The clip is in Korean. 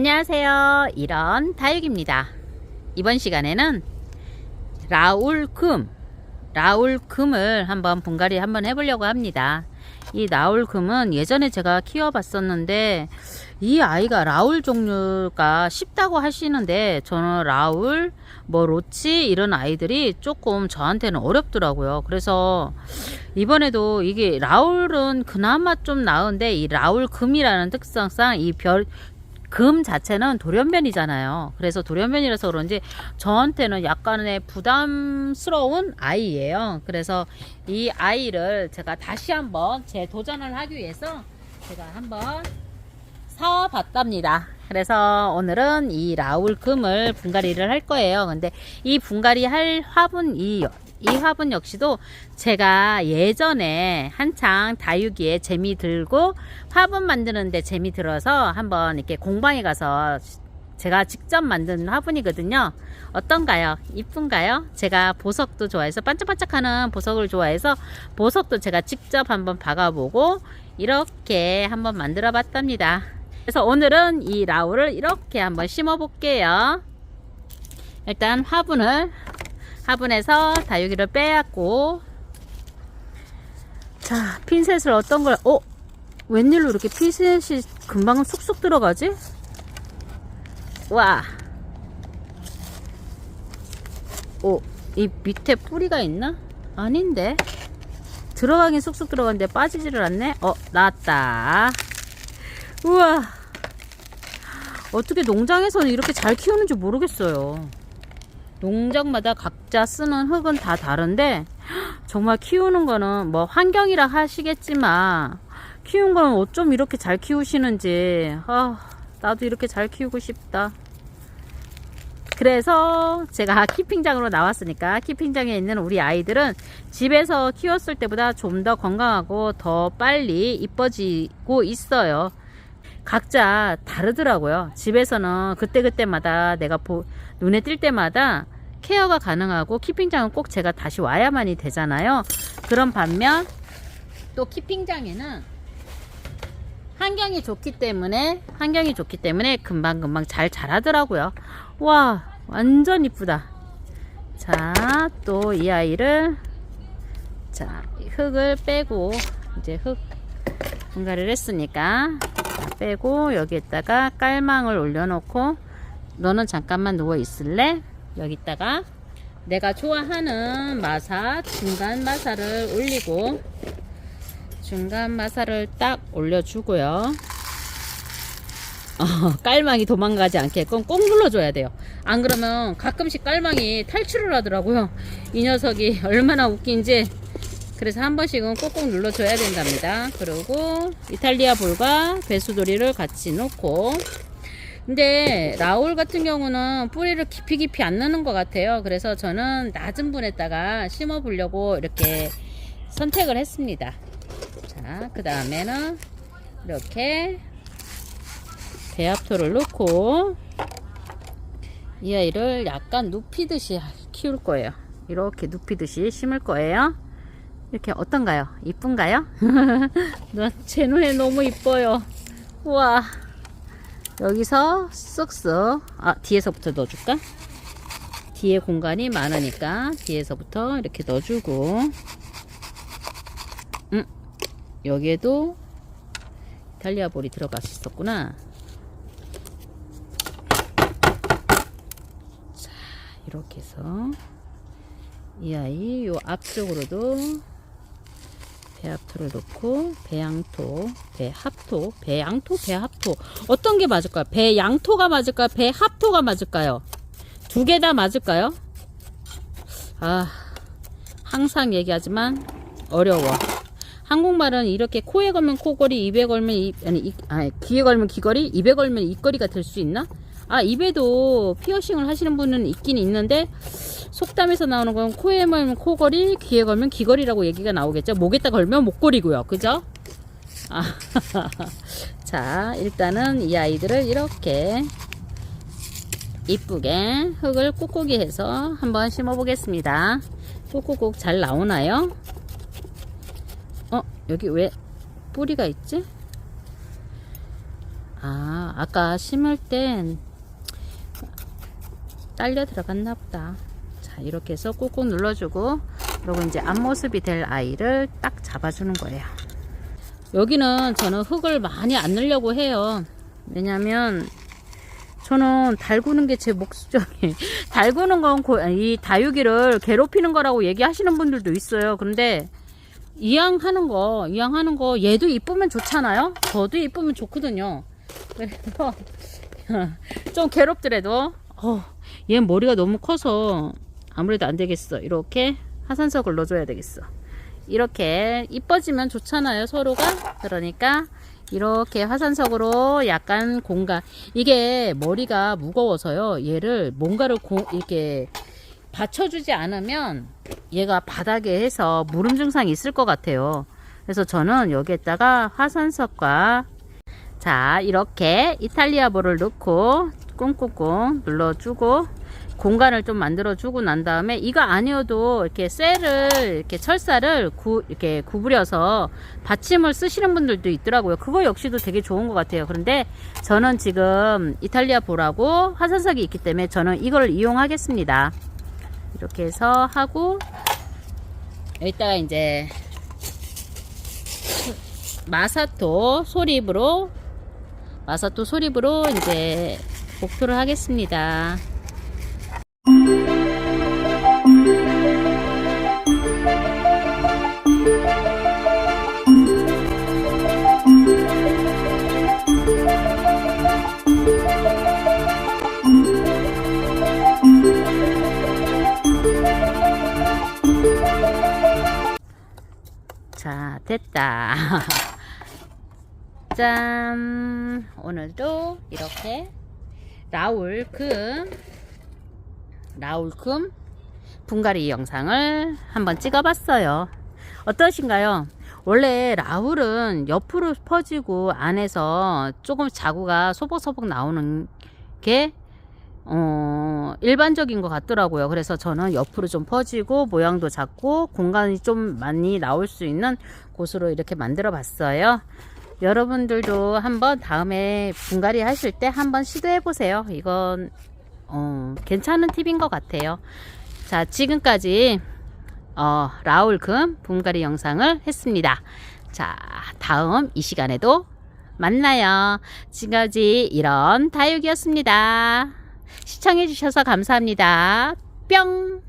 안녕하세요. 이런 다육입니다. 이번 시간에는 라울금, 라울금을 한번 분갈이 한번 해보려고 합니다. 이 라울금은 예전에 제가 키워 봤었는데 이 아이가 라울 종류가 쉽다고 하시는데 저는 라울, 뭐 로치 이런 아이들이 조금 저한테는 어렵더라고요. 그래서 이번에도 이게 라울은 그나마 좀 나은데 이 라울금이라는 특성상 이 별 금 자체는 돌연변이잖아요. 그래서 돌연변이라서 그런지 저한테는 약간의 부담스러운 아이예요. 그래서 이 아이를 제가 다시 한번 제 도전을 하기 위해서 제가 한번 사봤답니다. 그래서 오늘은 이 라울 금을 분갈이를 할 거예요. 근데 이 분갈이 할 화분 이, 이 화분 역시도 제가 예전에 한창 다육이에 재미 들고 화분 만드는데 재미 들어서 한번 이렇게 공방에 가서 제가 직접 만든 화분이거든요. 어떤가요? 이쁜가요? 제가 보석도 좋아해서 반짝반짝하는 보석을 좋아해서 보석도 제가 직접 한번 박아보고 이렇게 한번 만들어 봤답니다. 그래서 오늘은 이 라울을 이렇게 한번 심어 볼게요. 일단 화분을 화분에서 다육이를 빼앗고 자 핀셋을 어떤 걸 어? 웬일로 이렇게 핀셋이 금방 쏙쏙 들어가지? 와. 오, 이 밑에 뿌리가 있나? 아닌데. 들어가긴 쏙쏙 들어갔는데 빠지지를 않네? 어, 나왔다. 우와. 어떻게 농장에서는 이렇게 잘 키우는지 모르겠어요. 농장마다 각자 쓰는 흙은 다 다른데, 정말 키우는 거는 뭐 환경이라 하시겠지만, 키운 거는 어쩜 이렇게 잘 키우시는지, 아, 나도 이렇게 잘 키우고 싶다. 그래서 제가 키핑장으로 나왔으니까 키핑장에 있는 우리 아이들은 집에서 키웠을 때보다 좀 더 건강하고 더 빨리 이뻐지고 있어요. 각자 다르더라고요. 집에서는 그때그때마다 내가 보, 눈에 띌 때마다 케어가 가능하고 키핑장은 꼭 제가 다시 와야만이 되잖아요. 그런 반면 또 키핑장에는 환경이 좋기 때문에 환경이 좋기 때문에 금방금방 잘 자라더라고요. 와 완전 이쁘다. 자 또 이 아이를 자 흙을 빼고 이제 흙 분갈이를 했으니까 자, 빼고 여기에다가 깔망을 올려놓고 너는 잠깐만 누워 있을래? 여기다가 내가 좋아하는 마사 중간 마사를 올리고 중간 마사를 딱 올려주고요. 어, 깔망이 도망가지 않게끔 꼭 눌러줘야 돼요. 안 그러면 가끔씩 깔망이 탈출을 하더라고요. 이 녀석이 얼마나 웃긴지. 그래서 한 번씩은 꼭꼭 눌러줘야 된답니다. 그리고 이탈리아 볼과 배수돌이를 같이 놓고. 근데 라울 같은 경우는 뿌리를 깊이 깊이 안 넣는 것 같아요. 그래서 저는 낮은 분에다가 심어 보려고 이렇게 선택을 했습니다. 자, 그 다음에는 이렇게 배합토를 넣고 이 아이를 약간 눕히듯이 키울 거예요. 이렇게 눕히듯이 심을 거예요. 이렇게 어떤가요? 이쁜가요? 제 눈에 너무 이뻐요. 우와. 여기서 쓱쓱 아 뒤에서부터 넣어줄까? 뒤에 공간이 많으니까 뒤에서부터 이렇게 넣어주고 음 여기에도 이탈리아 볼이 들어갔었구나. 자, 이렇게 해서 이 아이 요 앞쪽으로도 배합토를 놓고 배양토, 배합토, 배양토, 배합토 어떤 게 맞을까요? 배양토가 맞을까요? 배합토가 맞을까요? 두 개 다 맞을까요? 아 항상 얘기하지만 어려워. 한국말은 이렇게 코에 걸면 코걸이, 입에 걸면 입, 아니, 이, 아니 귀에 걸면 귀걸이, 입에 걸면 입걸이가 될 수 있나? 아 입에도 피어싱을 하시는 분은 있긴 있는데 속담에서 나오는 건 코에 걸면 코걸이, 귀에 걸면 귀걸이라고 얘기가 나오겠죠. 목에다 걸면 목걸이고요. 그죠? 아, 자 일단은 이 아이들을 이렇게 이쁘게 흙을 꾹꾹이 해서 한번 심어 보겠습니다. 꾹꾹꾹 잘 나오나요? 어, 여기 왜 뿌리가 있지? 아, 아까 심을 땐 딸려 들어갔나 보다. 자, 이렇게 해서 꾹꾹 눌러주고, 그리고 이제 앞모습이 될 아이를 딱 잡아주는 거예요. 여기는 저는 흙을 많이 안 넣으려고 해요. 왜냐면, 저는 달구는 게 제 목적이, 달구는 건 이 다육이를 괴롭히는 거라고 얘기하시는 분들도 있어요. 근데, 이왕하는 거, 이왕하는 거, 얘도 이쁘면 좋잖아요? 저도 이쁘면 좋거든요. 그래서, 좀 괴롭더라도, 어, 얘 머리가 너무 커서 아무래도 안 되겠어. 이렇게 화산석을 넣어줘야 되겠어. 이렇게 이뻐지면 좋잖아요, 서로가. 그러니까, 이렇게 화산석으로 약간 공간, 이게 머리가 무거워서요, 얘를 뭔가를 고, 이렇게 받쳐주지 않으면 얘가 바닥에 해서 무름 증상이 있을 것 같아요. 그래서 저는 여기에다가 화산석과 자 이렇게 이탈리아 볼을 넣고 꽁꽁꽁 눌러주고 공간을 좀 만들어주고 난 다음에 이거 아니어도 이렇게 쇠를 이렇게 철사를 구, 이렇게 구부려서 받침을 쓰시는 분들도 있더라고요. 그거 역시도 되게 좋은 것 같아요. 그런데 저는 지금 이탈리아 볼하고 화산석이 있기 때문에 저는 이걸 이용하겠습니다. 이렇게 해서 하고 여기다가 이제 마사토 소립으로 마사토 소립으로 이제 복토를 하겠습니다. 자, 됐다. 짠! 오늘도 이렇게 라울 금, 라울 금 분갈이 영상을 한번 찍어봤어요. 어떠신가요? 원래 라울은 옆으로 퍼지고 안에서 조금 자구가 소복소복 나오는 게 어, 일반적인 것 같더라고요. 그래서 저는 옆으로 좀 퍼지고 모양도 작고 공간이 좀 많이 나올 수 있는 곳으로 이렇게 만들어 봤어요. 여러분들도 한번 다음에 분갈이 하실 때 한번 시도해 보세요. 이건 어, 괜찮은 팁인 것 같아요. 자, 지금까지 어, 라울금 분갈이 영상을 했습니다. 자, 다음 이 시간에도 만나요. 지금까지 이런 다육이었습니다. 시청해 주셔서 감사합니다. 뿅!